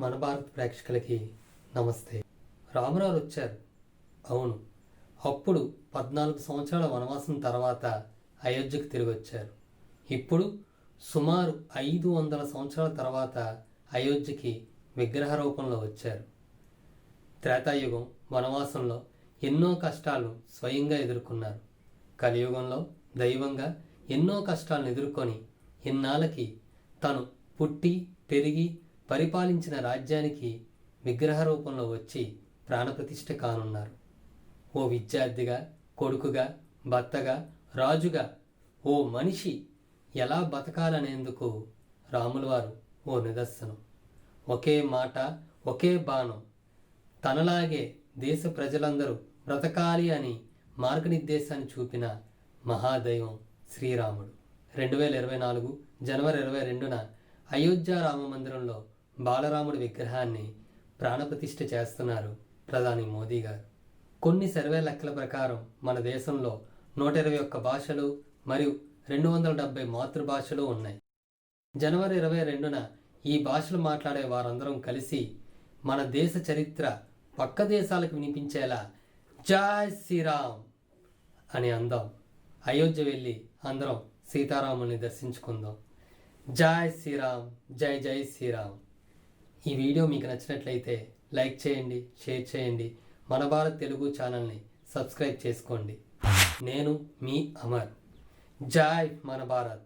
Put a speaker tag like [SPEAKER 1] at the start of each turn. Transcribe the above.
[SPEAKER 1] మన భారత్ ప్రేక్షకులకి నమస్తే. రామరావు వచ్చారు. అవును. అప్పుడు పద్నాలుగు సంవత్సరాల వనవాసం తర్వాత అయోధ్యకు తిరిగి వచ్చారు. ఇప్పుడు సుమారు ఐదు వందల సంవత్సరాల తర్వాత అయోధ్యకి విగ్రహ రూపంలో వచ్చారు. త్రేతాయుగం వనవాసంలో ఎన్నో కష్టాలు స్వయంగా ఎదుర్కొన్నారు. కలియుగంలో దైవంగా ఎన్నో కష్టాలను ఎదుర్కొని ఇన్నాళ్ళకి తను పుట్టి పెరిగి పరిపాలించిన రాజ్యానికి విగ్రహ రూపంలో వచ్చి ప్రాణప్రతిష్ఠ కానున్నారు. ఓ విద్యార్థిగా కొడుకుగా భర్తగా రాజుగా ఓ మనిషి ఎలా బతకాలనేందుకు రాములవారు ఓ నిదర్శనం. ఒకే మాట ఒకే బాణం. తనలాగే దేశ ప్రజలందరూ బ్రతకాలి అని మార్గనిర్దేశాన్ని చూపిన మహాదైవం శ్రీరాముడు. రెండు వేల ఇరవై నాలుగు జనవరి ఇరవై రెండున అయోధ్య రామ మందిరంలో బాలరాముడి విగ్రహాన్ని ప్రాణప్రతిష్ఠ చేస్తున్నారు ప్రధాని మోదీ గారు. కొన్ని సర్వే లెక్కల ప్రకారం మన దేశంలో నూట ఇరవై ఒక్క భాషలు మరియు రెండు వందల డెబ్బై మాతృభాషలు ఉన్నాయి. జనవరి ఇరవై రెండున ఈ భాషలు మాట్లాడే వారందరం కలిసి మన దేశ చరిత్ర పక్క దేశాలకు వినిపించేలా జై శ్రీరామ్ అని అందాం. అయోధ్య వెళ్ళి అందరం సీతారాముల్ని దర్శించుకుందాం. జై శ్రీరామ్ జై జై శ్రీరామ్. ఈ వీడియో మీకు నచ్చినట్లయితే లైక్ చేయండి షేర్ చేయండి. మన భారత్ తెలుగు ఛానల్ని సబ్స్క్రైబ్ చేసుకోండి. నేను మీ అమర్. జై మన భారత్.